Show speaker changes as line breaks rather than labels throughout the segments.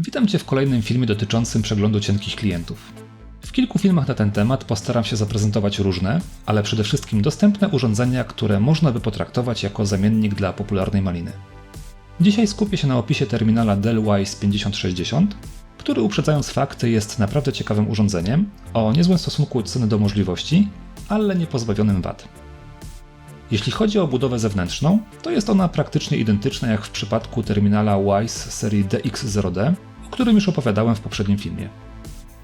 Witam Cię w kolejnym filmie dotyczącym przeglądu cienkich klientów. W kilku filmach na ten temat postaram się zaprezentować różne, ale przede wszystkim dostępne urządzenia, które można by potraktować jako zamiennik dla popularnej maliny. Dzisiaj skupię się na opisie terminala Dell Wise 5060, który uprzedzając fakty jest naprawdę ciekawym urządzeniem o niezłym stosunku ceny do możliwości, ale nie pozbawionym wad. Jeśli chodzi o budowę zewnętrzną, to jest ona praktycznie identyczna jak w przypadku terminala Wise serii DX0D, o którym już opowiadałem w poprzednim filmie.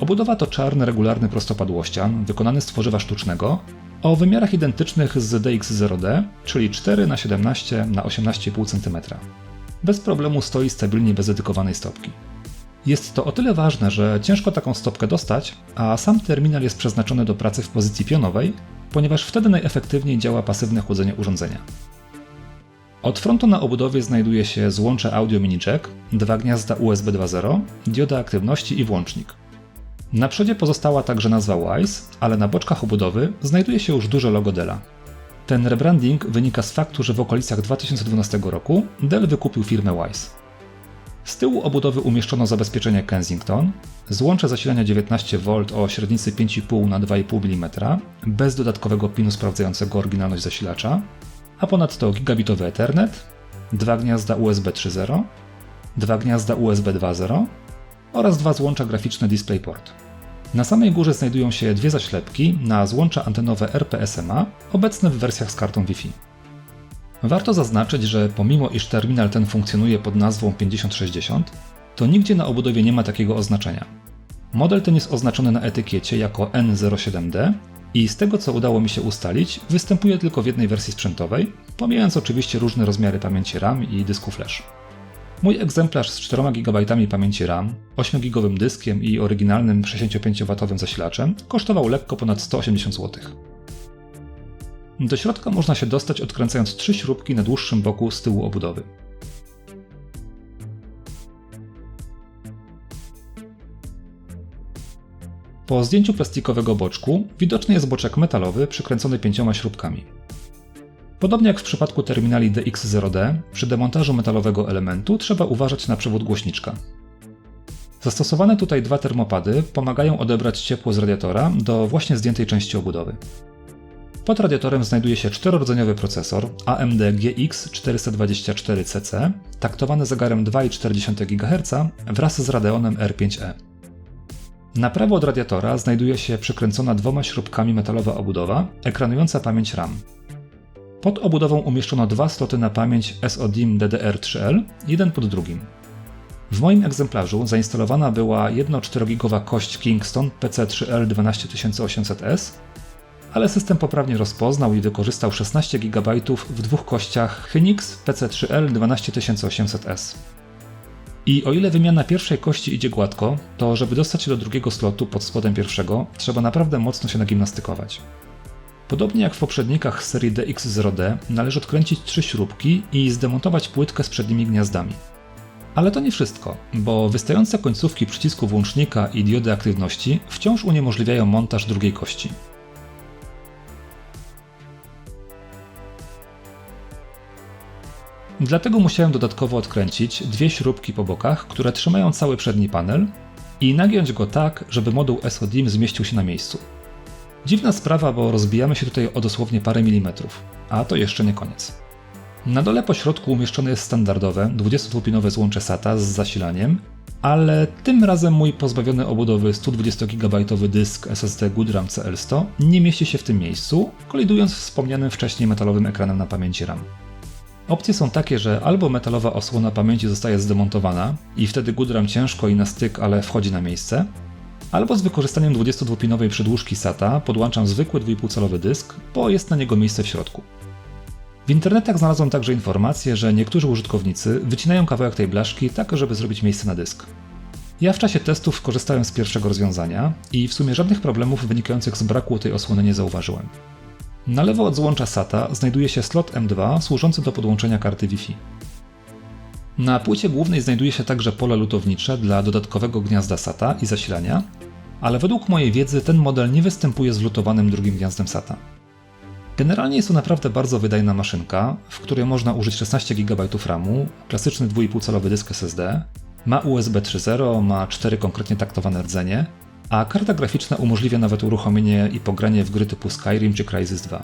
Obudowa to czarny regularny prostopadłościan, wykonany z tworzywa sztucznego, o wymiarach identycznych z DX0D, czyli 4 na 17 na 18,5 cm. Bez problemu stoi stabilnie bez dedykowanej stopki. Jest to o tyle ważne, że ciężko taką stopkę dostać, a sam terminal jest przeznaczony do pracy w pozycji pionowej, ponieważ wtedy najefektywniej działa pasywne chłodzenie urządzenia. Od frontu na obudowie znajduje się złącze audio mini jack, dwa gniazda USB 2.0, dioda aktywności i włącznik. Na przodzie pozostała także nazwa Wise, ale na boczkach obudowy znajduje się już duże logo Della. Ten rebranding wynika z faktu, że w okolicach 2012 roku Dell wykupił firmę Wise. Z tyłu obudowy umieszczono zabezpieczenie Kensington, złącze zasilania 19V o średnicy 5,5 na 2,5 mm, bez dodatkowego pinu sprawdzającego oryginalność zasilacza, a ponadto gigabitowy Ethernet, dwa gniazda USB 3.0, dwa gniazda USB 2.0 oraz dwa złącza graficzne DisplayPort. Na samej górze znajdują się dwie zaślepki na złącza antenowe RPSMA, obecne w wersjach z kartą Wi-Fi. Warto zaznaczyć, że pomimo iż terminal ten funkcjonuje pod nazwą 5060, to nigdzie na obudowie nie ma takiego oznaczenia. Model ten jest oznaczony na etykiecie jako N07D i z tego co udało mi się ustalić, występuje tylko w jednej wersji sprzętowej, pomijając oczywiście różne rozmiary pamięci RAM i dysku flash. Mój egzemplarz z 4 GB pamięci RAM, 8 GB dyskiem i oryginalnym 65W zasilaczem kosztował lekko ponad 180 zł. Do środka można się dostać odkręcając trzy śrubki na dłuższym boku z tyłu obudowy. Po zdjęciu plastikowego boczku widoczny jest boczek metalowy przykręcony pięcioma śrubkami. Podobnie jak w przypadku terminali DX0D, przy demontażu metalowego elementu trzeba uważać na przewód głośniczka. Zastosowane tutaj dwa termopady pomagają odebrać ciepło z radiatora do właśnie zdjętej części obudowy. Pod radiatorem znajduje się czterorodzeniowy procesor AMD GX 424CC, taktowany zegarem 2,4 GHz wraz z Radeonem R5E. Na prawo od radiatora znajduje się przykręcona dwoma śrubkami metalowa obudowa, ekranująca pamięć RAM. Pod obudową umieszczono dwa sloty na pamięć SODIMM DDR3L, jeden pod drugim. W moim egzemplarzu zainstalowana była 1,4 kość Kingston PC3L 12800S, ale system poprawnie rozpoznał i wykorzystał 16 GB w dwóch kościach Hynix PC3L 12800S. I o ile wymiana pierwszej kości idzie gładko, to żeby dostać się do drugiego slotu pod spodem pierwszego, trzeba naprawdę mocno się nagimnastykować. Podobnie jak w poprzednikach serii DX0D, należy odkręcić trzy śrubki i zdemontować płytkę z przednimi gniazdami. Ale to nie wszystko, bo wystające końcówki przycisku włącznika i diody aktywności wciąż uniemożliwiają montaż drugiej kości. Dlatego musiałem dodatkowo odkręcić dwie śrubki po bokach, które trzymają cały przedni panel i nagiąć go tak, żeby moduł SODIMM zmieścił się na miejscu. Dziwna sprawa, bo rozbijamy się tutaj o dosłownie parę milimetrów, a to jeszcze nie koniec. Na dole po środku umieszczone jest standardowe 22-pinowe złącze SATA z zasilaniem, ale tym razem mój pozbawiony obudowy 120 GB dysk SSD Goodram CL100 nie mieści się w tym miejscu, kolidując z wspomnianym wcześniej metalowym ekranem na pamięci RAM. Opcje są takie, że albo metalowa osłona pamięci zostaje zdemontowana i wtedy Goodram ciężko i na styk, ale wchodzi na miejsce, albo z wykorzystaniem 22-pinowej przedłużki SATA podłączam zwykły 2,5-calowy dysk, bo jest na niego miejsce w środku. W internetach znalazłem także informację, że niektórzy użytkownicy wycinają kawałek tej blaszki tak, żeby zrobić miejsce na dysk. Ja w czasie testów korzystałem z pierwszego rozwiązania i w sumie żadnych problemów wynikających z braku tej osłony nie zauważyłem. Na lewo od złącza SATA znajduje się slot M2 służący do podłączenia karty Wi-Fi. Na płycie głównej znajduje się także pole lutownicze dla dodatkowego gniazda SATA i zasilania, ale według mojej wiedzy ten model nie występuje z wlutowanym drugim gniazdem SATA. Generalnie jest to naprawdę bardzo wydajna maszynka, w której można użyć 16 GB RAMu, klasyczny 2,5-calowy dysk SSD, Ma USB 3.0, ma 4 konkretnie taktowane rdzenie, a karta graficzna umożliwia nawet uruchomienie i pogranie w gry typu Skyrim czy Crysis 2.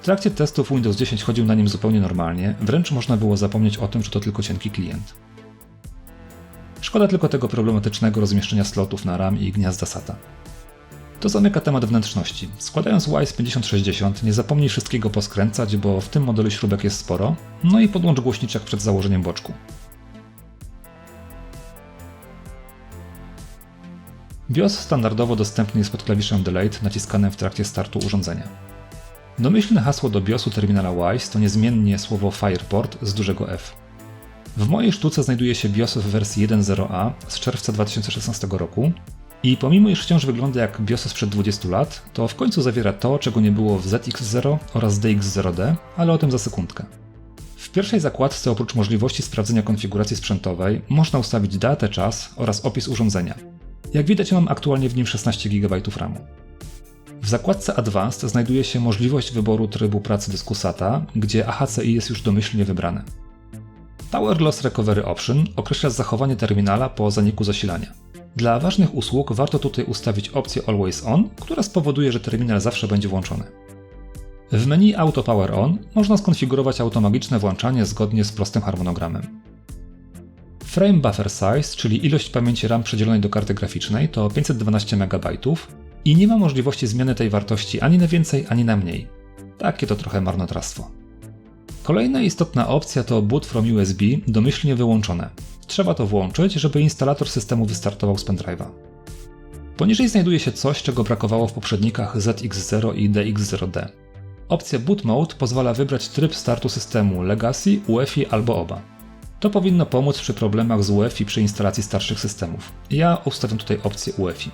W trakcie testów Windows 10 chodził na nim zupełnie normalnie, wręcz można było zapomnieć o tym, że to tylko cienki klient. Szkoda tylko tego problematycznego rozmieszczenia slotów na RAM i gniazda SATA. To zamyka temat wnętrzności. Składając WISE 5060 nie zapomnij wszystkiego poskręcać, bo w tym modelu śrubek jest sporo, no i podłącz głośniczek przed założeniem boczku. BIOS standardowo dostępny jest pod klawiszem Delete naciskanym w trakcie startu urządzenia. Domyślne hasło do BIOSu terminala WISE to niezmiennie słowo Fireport z dużego F. W mojej sztuce znajduje się BIOS w wersji 1.0a z czerwca 2016 roku i pomimo iż wciąż wygląda jak BIOS sprzed 20 lat, to w końcu zawiera to, czego nie było w ZX0 oraz DX0D, ale o tym za sekundkę. W pierwszej zakładce oprócz możliwości sprawdzenia konfiguracji sprzętowej można ustawić datę, czas oraz opis urządzenia. Jak widać mam aktualnie w nim 16 GB RAMu. W zakładce Advanced znajduje się możliwość wyboru trybu pracy dysku SATA, gdzie AHCI jest już domyślnie wybrane. Power Loss Recovery Option określa zachowanie terminala po zaniku zasilania. Dla ważnych usług warto tutaj ustawić opcję Always On, która spowoduje, że terminal zawsze będzie włączony. W menu Auto Power On można skonfigurować automagiczne włączanie zgodnie z prostym harmonogramem. Frame Buffer Size, czyli ilość pamięci RAM przedzielonej do karty graficznej to 512 MB i nie ma możliwości zmiany tej wartości ani na więcej, ani na mniej. Takie to trochę marnotrawstwo. Kolejna istotna opcja to boot from USB domyślnie wyłączone. Trzeba to włączyć, żeby instalator systemu wystartował z pendrive'a. Poniżej znajduje się coś, czego brakowało w poprzednikach ZX0 i DX0D. Opcja Boot Mode pozwala wybrać tryb startu systemu Legacy, UEFI albo oba. To powinno pomóc przy problemach z UEFI przy instalacji starszych systemów. Ja ustawiam tutaj opcję UEFI.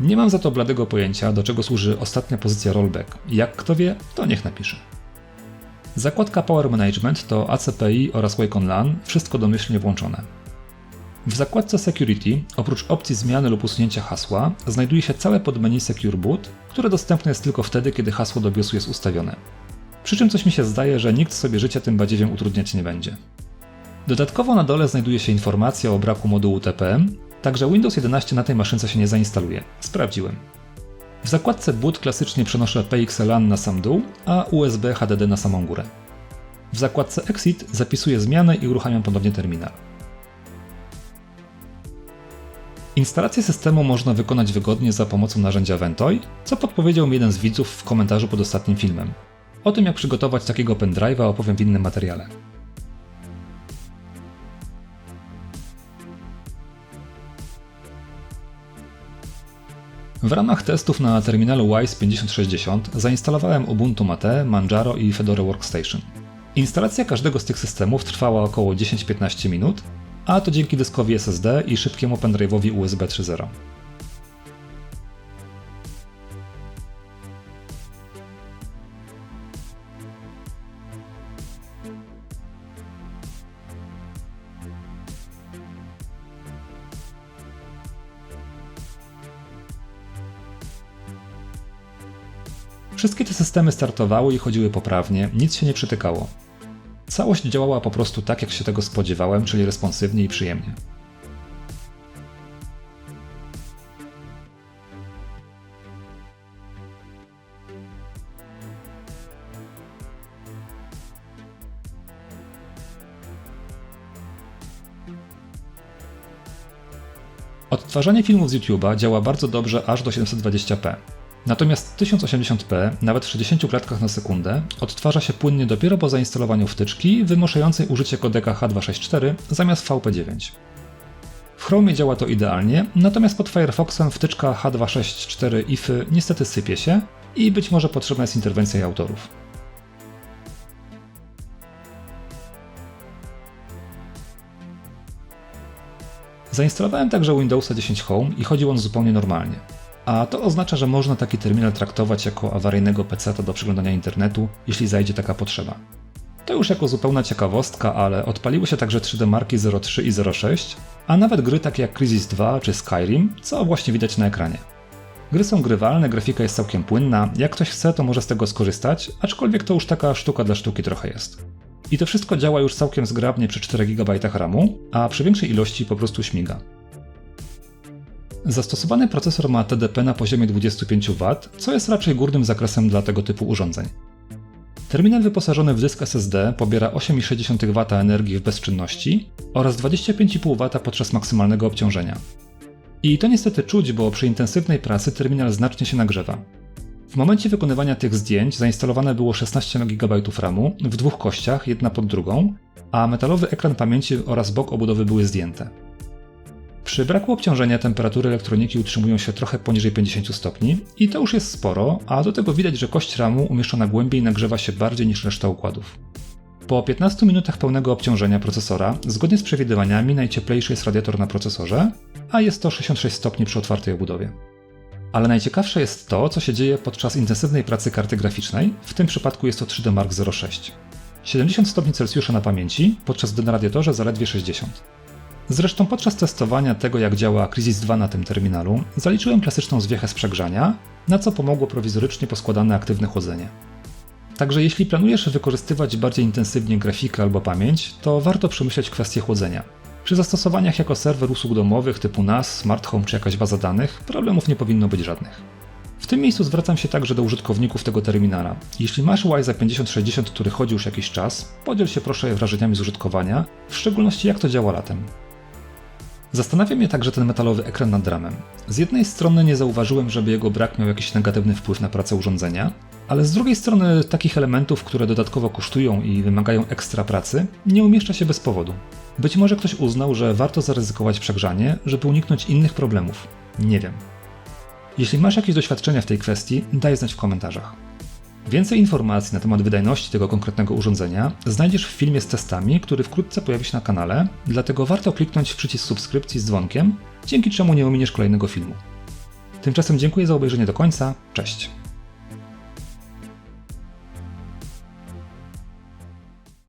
Nie mam za to bladego pojęcia, do czego służy ostatnia pozycja rollback. Jak kto wie, to niech napisze. Zakładka Power Management to ACPI oraz Wake on LAN, wszystko domyślnie włączone. W zakładce Security, oprócz opcji zmiany lub usunięcia hasła, znajduje się całe podmenu Secure Boot, które dostępne jest tylko wtedy, kiedy hasło do BIOSu jest ustawione. Przy czym coś mi się zdaje, że nikt sobie życia tym badziewiem utrudniać nie będzie. Dodatkowo na dole znajduje się informacja o braku modułu TPM, także Windows 11 na tej maszynce się nie zainstaluje. Sprawdziłem. W zakładce boot klasycznie przenoszę PXLAN na sam dół, a USB HDD na samą górę. W zakładce Exit zapisuję zmianę i uruchamiam ponownie terminal. Instalację systemu można wykonać wygodnie za pomocą narzędzia Ventoy, co podpowiedział mi jeden z widzów w komentarzu pod ostatnim filmem. O tym jak przygotować takiego pendrive'a opowiem w innym materiale. W ramach testów na terminalu WISE 5060 zainstalowałem Ubuntu Mate, Manjaro i Fedora Workstation. Instalacja każdego z tych systemów trwała około 10-15 minut, a to dzięki dyskowi SSD i szybkiemu pendrive'owi USB 3.0. Wszystkie te systemy startowały i chodziły poprawnie, nic się nie przytykało. Całość działała po prostu tak, jak się tego spodziewałem, czyli responsywnie i przyjemnie. Odtwarzanie filmów z YouTube'a działa bardzo dobrze aż do 720p. Natomiast 1080p, nawet w 60 klatkach na sekundę, odtwarza się płynnie dopiero po zainstalowaniu wtyczki wymuszającej użycie kodeka H264 zamiast VP9. W Chromie działa to idealnie, natomiast pod Firefoxem wtyczka H264 IFY niestety sypie się i być może potrzebna jest interwencja autorów. Zainstalowałem także Windowsa 10 Home i chodził on zupełnie normalnie. A to oznacza, że można taki terminal traktować jako awaryjnego PC do przeglądania internetu, jeśli zajdzie taka potrzeba. To już jako zupełna ciekawostka, ale odpaliły się także 3D marki 03 i 06, a nawet gry takie jak Crisis 2 czy Skyrim, co właśnie widać na ekranie. Gry są grywalne, grafika jest całkiem płynna, jak ktoś chce to może z tego skorzystać, aczkolwiek to już taka sztuka dla sztuki trochę jest. I to wszystko działa już całkiem zgrabnie przy 4 GB RAMu, a przy większej ilości po prostu śmiga. Zastosowany procesor ma TDP na poziomie 25 W, co jest raczej górnym zakresem dla tego typu urządzeń. Terminal wyposażony w dysk SSD pobiera 8,6 W energii w bezczynności oraz 25,5 W podczas maksymalnego obciążenia. I to niestety czuć, bo przy intensywnej pracy terminal znacznie się nagrzewa. W momencie wykonywania tych zdjęć zainstalowane było 16 GB RAMu w dwóch kościach, jedna pod drugą, a metalowy ekran pamięci oraz bok obudowy były zdjęte. Przy braku obciążenia temperatury elektroniki utrzymują się trochę poniżej 50 stopni i to już jest sporo, a do tego widać, że kość RAMu umieszczona głębiej nagrzewa się bardziej niż reszta układów. Po 15 minutach pełnego obciążenia procesora, zgodnie z przewidywaniami, najcieplejszy jest radiator na procesorze, a jest to 66 stopni przy otwartej obudowie. Ale najciekawsze jest to, co się dzieje podczas intensywnej pracy karty graficznej, w tym przypadku jest to 3D Mark 06. 70 stopni Celsjusza na pamięci, podczas gdy na radiatorze zaledwie 60. Zresztą podczas testowania tego, jak działa Crysis 2 na tym terminalu, zaliczyłem klasyczną zwiechę z przegrzania, na co pomogło prowizorycznie poskładane aktywne chłodzenie. Także jeśli planujesz wykorzystywać bardziej intensywnie grafikę albo pamięć, to warto przemyśleć kwestię chłodzenia. Przy zastosowaniach jako serwer usług domowych typu NAS, Smart Home czy jakaś baza danych, problemów nie powinno być żadnych. W tym miejscu zwracam się także do użytkowników tego terminala. Jeśli masz Wise'a 5060, który chodzi już jakiś czas, podziel się proszę wrażeniami z użytkowania, w szczególności jak to działa latem. Zastanawia mnie także ten metalowy ekran nad ramem. Z jednej strony nie zauważyłem, żeby jego brak miał jakiś negatywny wpływ na pracę urządzenia, ale z drugiej strony takich elementów, które dodatkowo kosztują i wymagają ekstra pracy, nie umieszcza się bez powodu. Być może ktoś uznał, że warto zaryzykować przegrzanie, żeby uniknąć innych problemów. Nie wiem. Jeśli masz jakieś doświadczenia w tej kwestii, daj znać w komentarzach. Więcej informacji na temat wydajności tego konkretnego urządzenia znajdziesz w filmie z testami, który wkrótce pojawi się na kanale, dlatego warto kliknąć w przycisk subskrypcji z dzwonkiem, dzięki czemu nie ominiesz kolejnego filmu. Tymczasem dziękuję za obejrzenie do końca, cześć!